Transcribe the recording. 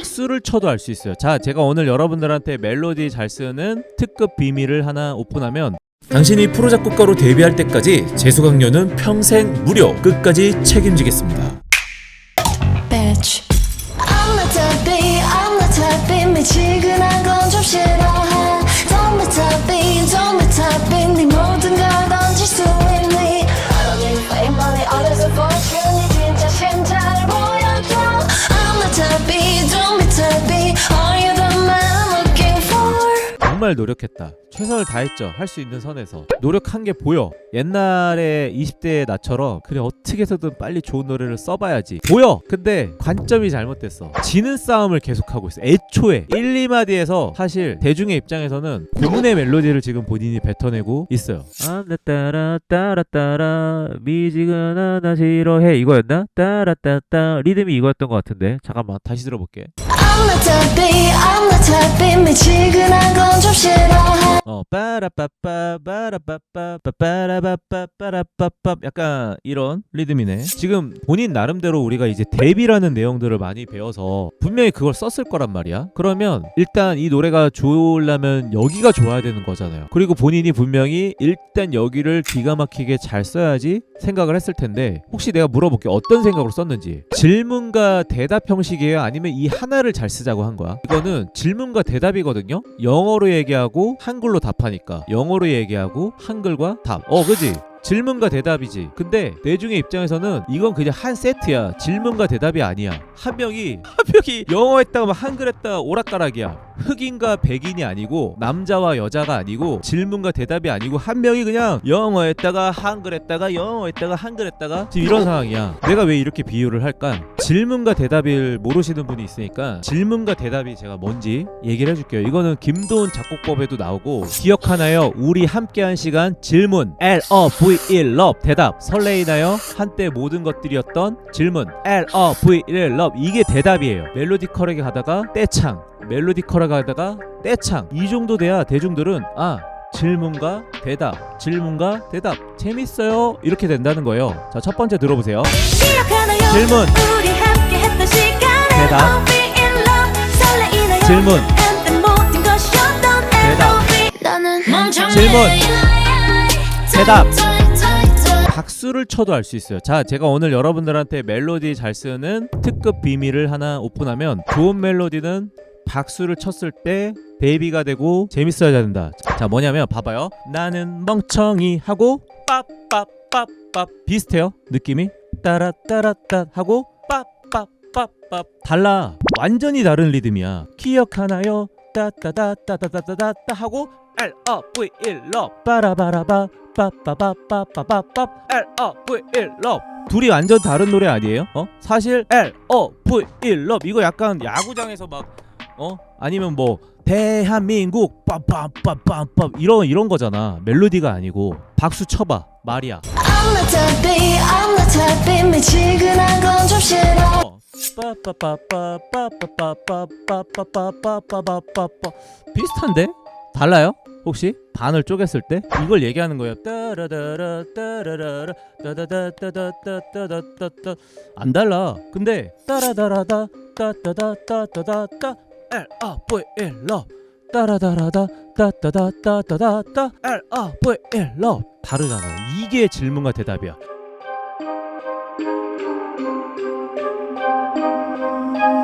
박수를 쳐도 알 수 있어요. 자, 제가 오늘 여러분들한테 멜로디 잘 쓰는 특급 비밀을 하나 오픈하면 당신이 프로 작곡가로 데뷔할 때까지 재수 강연은 평생 무료 끝까지 책임지겠습니다. bitch. I'm type B, I'm 미치근한 건 정말 노력했다. 최선을 다했죠. 할 수 있는 선에서. 노력한 게 보여. 옛날에 20대의 나처럼 그래 어떻게 해서든 빨리 좋은 노래를 써봐야지. 보여. 근데 관점이 잘못됐어. 지는 싸움을 계속하고 있어. 애초에 1, 2마디에서 사실 대중의 입장에서는 고문의 멜로디를 지금 본인이 뱉어내고 있어요. 안다 따라 따라 따라 미지근하다 싫어해 이거였나? 따라 따따 리듬이 이거였던 것 같은데 잠깐만 다시 들어볼게. I'm the type B. I'm not happy 미치근한 건 좀 싫어 어 빠라빠빠 빠라빠빠 빠라빠빠 빠라빠빠 약간 이런 리듬이네. 지금 본인 나름대로 우리가 이제 데뷔라는 내용들을 많이 배워서 분명히 그걸 썼을 거란 말이야. 그러면 일단 이 노래가 좋으려면 여기가 좋아야 되는 거잖아요. 그리고 본인이 분명히 일단 여기를 기가 막히게 잘 써야지 생각을 했을 텐데 혹시 내가 물어볼게 어떤 생각으로 썼는지 질문과 대답 형식이에요 아니면 이 하나를 잘 쓰자고 한 거야 이거는 질문과 대답이거든요 영어로 얘기하고 한 글로 답하니까 영어로 얘기하고 한글과 답 어 그지 질문과 대답이지. 근데 대중의 입장에서는 이건 그냥 한 세트야. 질문과 대답이 아니야. 한 명이 한 명이 영어 했다가 막 한글 했다가 오락가락이야. 흑인과 백인이 아니고 남자와 여자가 아니고 질문과 대답이 아니고 한 명이 그냥 영어 했다가 한글 했다가 영어 했다가 한글 했다가 지금 이런 상황이야. 내가 왜 이렇게 비유를 할까? 질문과 대답을 모르시는 분이 있으니까 질문과 대답이 제가 뭔지 얘기를 해줄게요. 이거는 김도훈 작곡법에도 나오고 기억하나요? 우리 함께한 시간 질문 L O V E love 대답 설레이나요? 한때 모든 것들이었던 질문 L O V E love 이게 대답이에요. 멜로디컬하게 가다가 떼창 멜로디컬하게 가다가 떼창 이 정도 돼야 대중들은 아 질문과 대답 질문과 대답 재밌어요 이렇게 된다는 거예요. 자 첫 번째 들어보세요. 기억하나요? 질문 우리 함께 했던 시간에 대답. 질문. 대답. 질문. 대답 박수를 쳐도 알 수 있어요. 자, 제가 오늘 여러분들한테 멜로디 잘 쓰는 특급 비밀을 하나 오픈하면 좋은 멜로디는 박수를 쳤을 때 데뷔가 되고 재밌어야 된다. 자, 뭐냐면 봐봐요. 나는 멍청이 하고 빠빠빠빠 비슷해요. 느낌이 따라따라따 하고 빠빠빠빠 달라. 완전히 다른 리듬이야. 기억하나요? 따따따따따따따따 하고 L O V E love 빠라바라바 빠빠빠빠빠빠빠 L O V E love 둘이 완전 다른 노래 아니에요? 어? 사실 L O V E love 이거 약간 야구장에서 막 어? 아니면 뭐 대한민국 빰빰빰빰빰 이런 이런 거잖아 멜로디가 아니고 박수 쳐봐 말이야 I'm the type B, I'm the type B 미치근한 건 좀 싫어 어. 빠빠빠빠빠빠빠빠빠빠빠빠빠빠 비슷한데? 달라요? 혹시 반을 쪼갰을 때 이걸 얘기하는 거예요. 따라다라 따라라라 따다다다다다다다다다 안 달라. 근데 따라다라다 따따다따따다따 L O V E love 따라다라다 따따다 따따다따 L O V E love 다르잖아. 이게 질문과 대답이야.